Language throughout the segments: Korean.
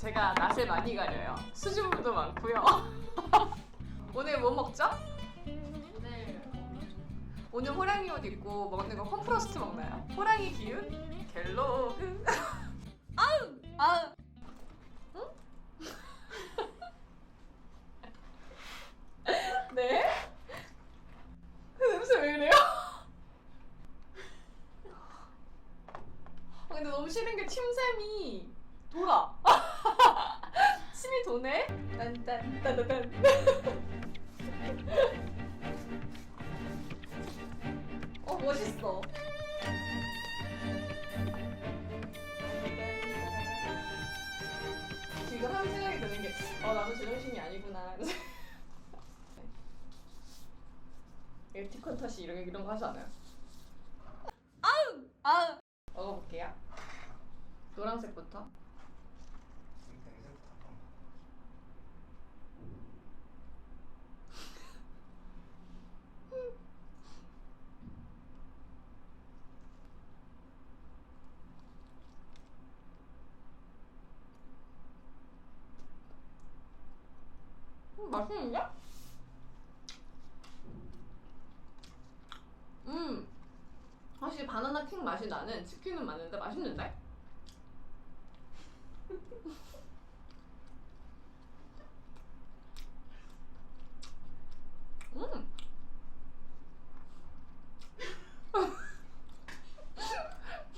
제가 낯을 많이 가려요. 수줍음도 많고요. 오늘 뭐 먹죠? 오늘 오늘 호랑이 옷 입고 먹는 거 콤프로스트 먹나요? 호랑이 기운? 갤로그. 아우! 아우! 멋있어. 지금 한 생각이 드는 게, 어 나도 제정신이 아니구나. 에티콘 탓이 이런 이런 거 하지 않아요? 아우 아우. 먹어볼게요. 노란색부터. 음, 맛있는데? 음, 사실 바나나 킹 맛이 나는 치킨은 맞는데 맛있는데? 음.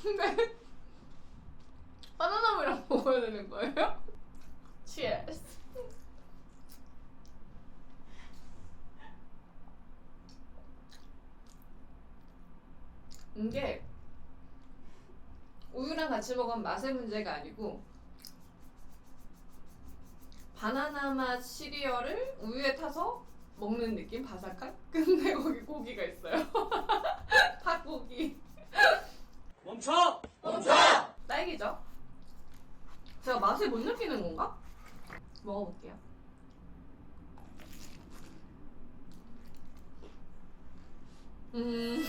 근데 바나나물이랑 먹어야 되는 거예요? Cheers. 이게 우유랑 같이 먹으면 맛의 문제가 아니고 바나나 맛 시리얼을 우유에 타서 먹는 느낌 바삭한? 근데 거기 고기가 있어요 닭고기 멈춰! 딸기죠? 제가 맛을 못 느끼는 건가? 먹어볼게요 음 음,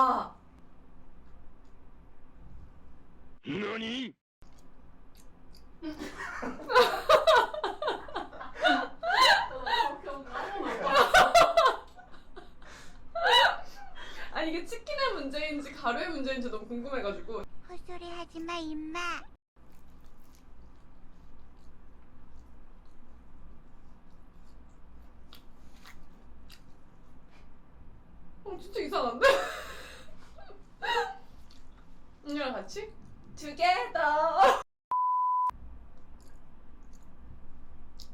와 너니? 아니 이게 치킨의 문제인지 가루의 문제인지 너무 궁금해가지고 헛소리 하지 마, 임마. 어 진짜 이상한데? 언니랑 같이? Together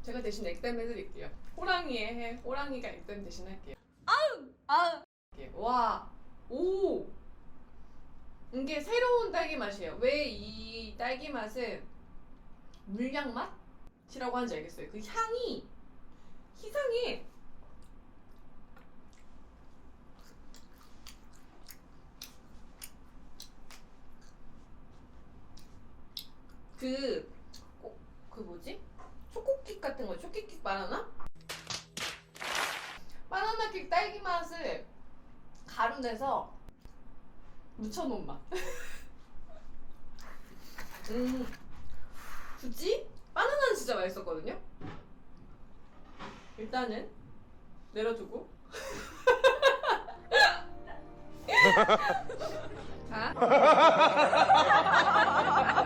제가 대신 액땜 해드릴게요 호랑이의 해 호랑이가 액땜 대신 할게요 아우! 아우! 와! 오! 이게 새로운 딸기 맛이에요 왜 이 딸기 맛은 물향 맛이라고 하는지 알겠어요 그 향이 희상해 그, 어, 그 뭐지? 초코킥 같은 거, 초코킥 바나나? 바나나 킥 딸기 맛을 가루 내서 묻혀놓은 맛. 음, 굳이? 바나나는 진짜 맛있었거든요? 일단은 내려두고. 자.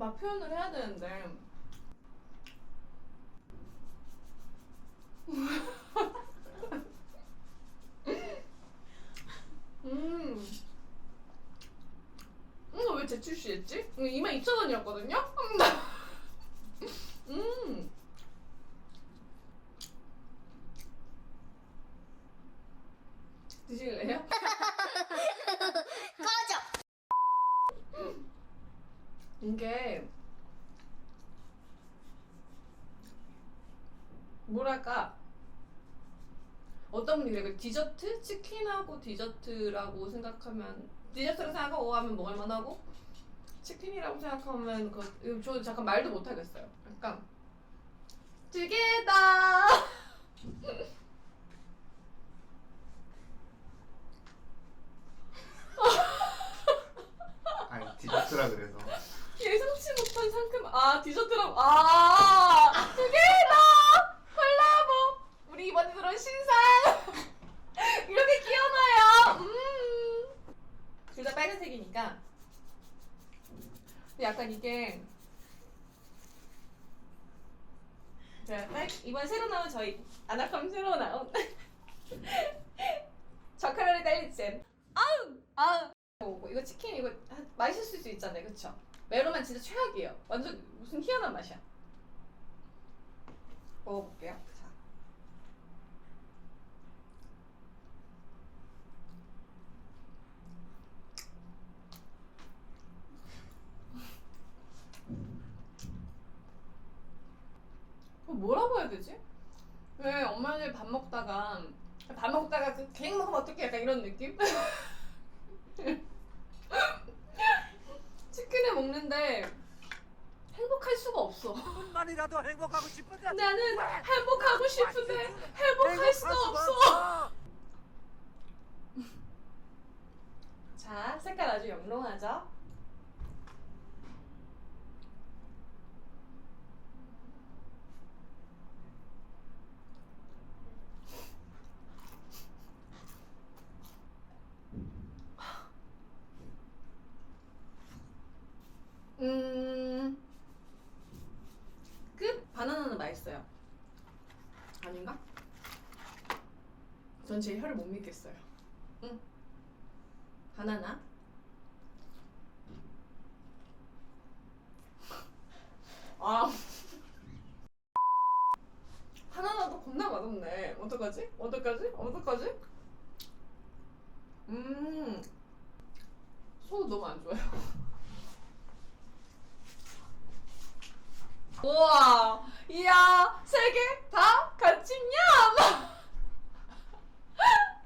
막 표현을 해야 되는데 음. 이거 왜 재출시했지? 22,000원이었거든요? 음. 드실래요? 꺼져! 이게 뭐랄까 어떤 분이 그래 디저트 치킨하고 디저트라고 생각하면 디저트라고 생각하고 하면 먹을 만하고 치킨이라고 생각하면 그, 저 잠깐 말도 못 하겠어요. 약간 두 개다. 아니 디저트라 그래서 아 디저트라고 아두 개다 콜라보! 우리 이번에 들어온 신상! 이렇게 끼워놔요. 음둘 다 빨간색이니까. 약간 이게 자 딸- 이번 새로 나온 저희 아나캄 새로 나온 저카라리 딸리잼 아우! 아우 오고 이거 치킨 이거 아, 맛있을 수 있잖아요. 그쵸? 메로만 진짜 최악이에요. 완전 무슨 희한한 맛이야. 먹어볼게요. 자. 어, 뭐라고 해야 되지? 왜 엄마들 밥 먹다가 밥 먹다가 그 계획 먹으면 어떡해 약간 이런 느낌? 치킨을 먹는데 행복할 수가 없어. 만이라도 행복하고 싶은데 나는 행복하고 싶은데 행복할 수가 없어. 자, 색깔 아주 영롱하죠? 음, 끝? 바나나는 맛있어요. 아닌가? 전 제 혀를 못 믿겠어요. 응. 바나나. 아. 바나나도 겁나 맛없네. 어떡하지? 어떡하지? 어떡하지? 음. 소 너무 안 좋아요. 우와, 이야, 세 개 다 같이 냠!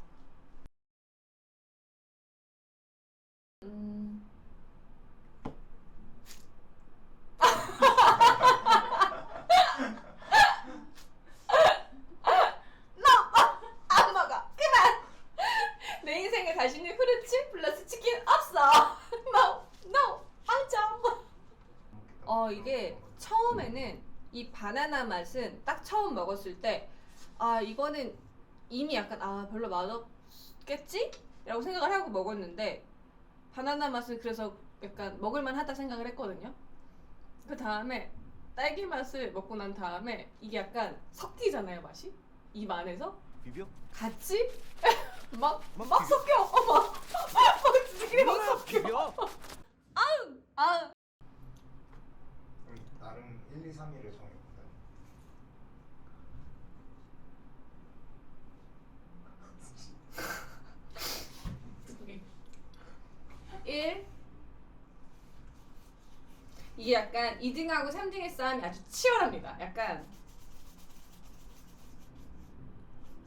음. 안 먹어. 그만. 내 인생에 다시는 후르츠 플러스 치킨 없어. No, no, 빵점. 어 이게 처음에는 이 바나나 맛은 딱 처음 먹었을 때 아 이거는 이미 약간 아 별로 맛없겠지? 라고 생각을 하고 먹었는데 바나나 맛은 그래서 약간 먹을만 하다 생각을 했거든요 그 다음에 딸기 맛을 먹고 난 다음에 이게 약간 섞이잖아요 맛이 입 안에서 비벼? 같이 막 막 막. 섞여 어머 막 지들이 막 섞여 비벼? 아 우리 나름 1, 2, 3위를 정해본다. 1 이게 약간 2등하고 3등의 싸움이 아주 치열합니다. 약간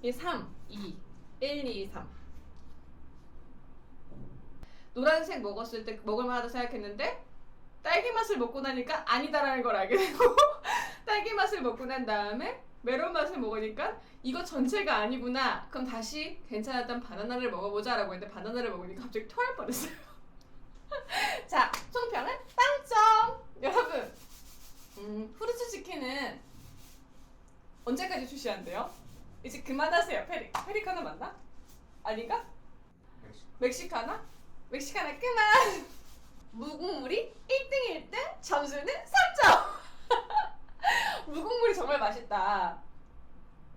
이 3, 2, 1, 2, 3 노란색 먹었을 때 먹을만하다 생각했는데 딸기 맛을 먹고 나니까 아니다라는 걸 알게 되고 딸기 맛을 먹고 난 다음에 메론 맛을 먹으니까 이거 전체가 아니구나 그럼 다시 괜찮았던 바나나를 먹어보자라고 했는데 바나나를 먹으니까 갑자기 토할 뻔했어요 자, 총평은 빵점! 여러분, 음, 후르츠 치킨은 언제까지 출시한대요? 이제 그만하세요, 페리. 페리카나 맞나? 아닌가? 멕시카나? 멕시카나 그만! 무국물이 1등 1등 점수는 3점. 무국물이 정말 맛있다.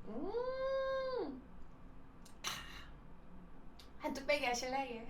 음. 한두 빼기 하실래?